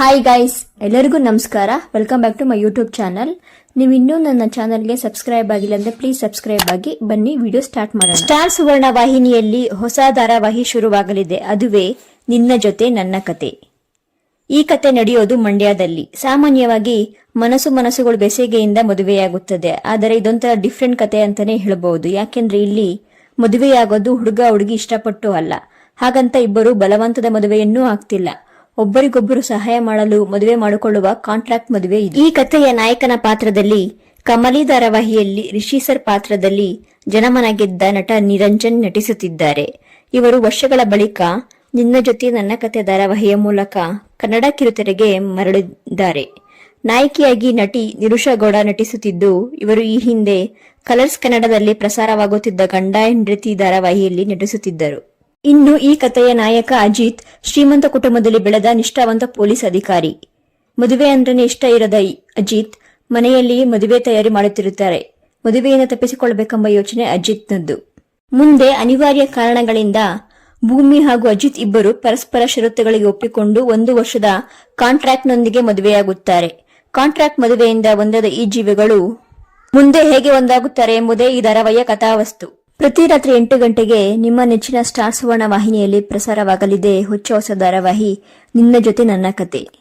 Hi guys ಎಲ್ಲರಿಗೂ ನಮಸ್ಕಾರ. Welcome back to my YouTube channel ನೀವು ಇನ್ನೂ ನನ್ನ ಚಾನಲ್ಗೆ ಸಬ್ಸ್ಕ್ರೈಬ್ ಆಗಿಲ್ಲ ಅಂದ್ರೆ ಪ್ಲೀಸ್ ಸಬ್ಸ್ಕ್ರೈಬ್ ಆಗಿ, ಬನ್ನಿ ವಿಡಿಯೋ ಸ್ಟಾರ್ಟ್ ಮಾಡೋಣ. ಸ್ಟಾರ್ ಸುವರ್ಣ ವಾಹಿನಿಯಲ್ಲಿ ಹೊಸ ಧಾರಾವಾಹಿ ಶುರುವಾಗಲಿದೆ. ಅದುವೇ ನಿನ್ನ ಜೊತೆ ನನ್ನ ಕತೆ. ಈ ಕತೆ ನಡೆಯೋದು ಮಂಡ್ಯದಲ್ಲಿ. ಸಾಮಾನ್ಯವಾಗಿ ಮನಸ್ಸು ಮನಸ್ಸುಗಳು ಬೆಸೆಗೆಯಿಂದ ಮದುವೆಯಾಗುತ್ತದೆ. ಆದರೆ ಇದೊಂಥರ ಡಿಫ್ರೆಂಟ್ ಕತೆ ಅಂತಾನೆ ಹೇಳಬಹುದು ಯಾಕೆಂದ್ರೆ ಇಲ್ಲಿ ಮದುವೆಯಾಗೋದು ಹುಡುಗ ಹುಡುಗಿ ಇಷ್ಟಪಟ್ಟು ಅಲ್ಲ. ಹಾಗಂತ ಇಬ್ಬರು ಬಲವಂತದ ಮದುವೆಯನ್ನೂ ಆಗ್ತಿಲ್ಲ. ಒಬ್ಬರಿಗೊಬ್ಬರು ಸಹಾಯ ಮಾಡಲು ಮದುವೆ ಮಾಡಿಕೊಳ್ಳುವ ಕಾಂಟ್ರಾಕ್ಟ್ ಮದುವೆ ಇದೆ. ಈ ಕಥೆಯ ನಾಯಕನ ಪಾತ್ರದಲ್ಲಿ ಕಮಲಿ ಧಾರಾವಾಹಿಯಲ್ಲಿ ರಿಷಿ ಸರ್ ಪಾತ್ರದಲ್ಲಿ ಜನಮನ ಗೆದ್ದ ನಟ ನಿರಂಜನ್ ನಟಿಸುತ್ತಿದ್ದಾರೆ. ಇವರು ವರ್ಷಗಳ ಬಳಿಕ ನಿನ್ನ ಜೊತೆ ನನ್ನ ಕತೆ ಧಾರಾವಾಹಿಯ ಮೂಲಕ ಕನ್ನಡ ಕಿರುತೆರೆಗೆ ಮರಳಿದ್ದಾರೆ. ನಾಯಕಿಯಾಗಿ ನಟಿ ನಿರುಷಾ ಗೌಡ ನಟಿಸುತ್ತಿದ್ದು, ಇವರು ಈ ಹಿಂದೆ ಕಲರ್ಸ್ ಕನ್ನಡದಲ್ಲಿ ಪ್ರಸಾರವಾಗುತ್ತಿದ್ದ ಗಂಡ ಹೆಂಡತಿ ಧಾರಾವಾಹಿಯಲ್ಲಿ ನಟಿಸುತ್ತಿದ್ದರು. ಇನ್ನು ಈ ಕಥೆಯ ನಾಯಕ ಅಜಿತ್ ಶ್ರೀಮಂತ ಕುಟುಂಬದಲ್ಲಿ ಬೆಳೆದ ನಿಷ್ಠಾವಂತ ಪೊಲೀಸ್ ಅಧಿಕಾರಿ. ಮದುವೆ ಅಂದ್ರೆ ಇಷ್ಟ ಇರದ ಅಜಿತ್ ಮನೆಯಲ್ಲಿಯೇ ಮದುವೆ ತಯಾರಿ ಮಾಡುತ್ತಿರುತ್ತಾರೆ. ಮದುವೆಯನ್ನು ತಪ್ಪಿಸಿಕೊಳ್ಳಬೇಕೆಂಬ ಯೋಚನೆ ಅಜಿತ್ನದ್ದು. ಮುಂದೆ ಅನಿವಾರ್ಯ ಕಾರಣಗಳಿಂದ ಭೂಮಿ ಹಾಗೂ ಅಜಿತ್ ಇಬ್ಬರು ಪರಸ್ಪರ ಷರತ್ತುಗಳಿಗೆ ಒಪ್ಪಿಕೊಂಡು ಒಂದು ವರ್ಷದ ಕಾಂಟ್ರಾಕ್ಟ್ನೊಂದಿಗೆ ಮದುವೆಯಾಗುತ್ತಾರೆ. ಕಾಂಟ್ರಾಕ್ಟ್ ಮದುವೆಯಿಂದ ಒಂದಾದ ಈ ಜೀವಿಗಳು ಮುಂದೆ ಹೇಗೆ ಒಂದಾಗುತ್ತಾರೆ ಎಂಬುದೇ ಈ ಧಾರಾವಾಹಿಯ ಕಥಾವಸ್ತು. ಪ್ರತಿ ರಾತ್ರಿ ಎಂಟು ಗಂಟೆಗೆ ನಿಮ್ಮ ನೆಚ್ಚಿನ ಸ್ಟಾರ್ ಸುವರ್ಣ ವಾಹಿನಿಯಲ್ಲಿ ಪ್ರಸಾರವಾಗಲಿದೆ. ಹೊಚ್ಚ ಹೊಸ ಧಾರಾವಾಹಿ ನಿನ್ನ ಜೊತೆ ನನ್ನ ಕತೆ.